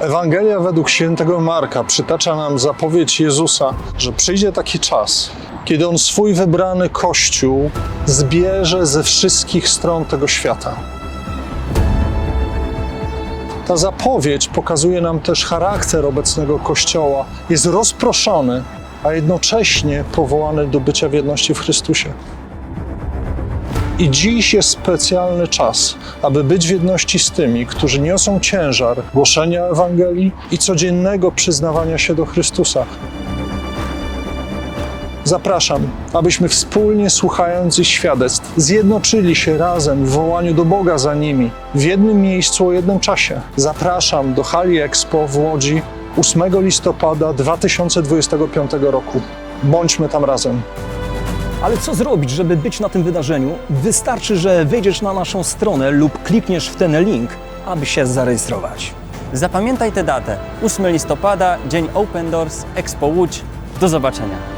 Ewangelia według świętego Marka przytacza nam zapowiedź Jezusa, że przyjdzie taki czas, kiedy on swój wybrany kościół zbierze ze wszystkich stron tego świata. Ta zapowiedź pokazuje nam też charakter obecnego kościoła. Jest rozproszony, a jednocześnie powołany do bycia w jedności w Chrystusie. I dziś jest specjalny czas, aby być w jedności z tymi, którzy niosą ciężar głoszenia Ewangelii i codziennego przyznawania się do Chrystusa. Zapraszam, abyśmy wspólnie słuchając ich świadectw zjednoczyli się razem w wołaniu do Boga za nimi w jednym miejscu o jednym czasie. Zapraszam do Hali Expo w Łodzi 8 listopada 2025 roku. Bądźmy tam razem. Ale co zrobić, żeby być na tym wydarzeniu? Wystarczy, że wejdziesz na naszą stronę lub klikniesz w ten link, aby się zarejestrować. Zapamiętaj tę datę. 8 listopada, dzień Open Doors, Expo Łódź. Do zobaczenia.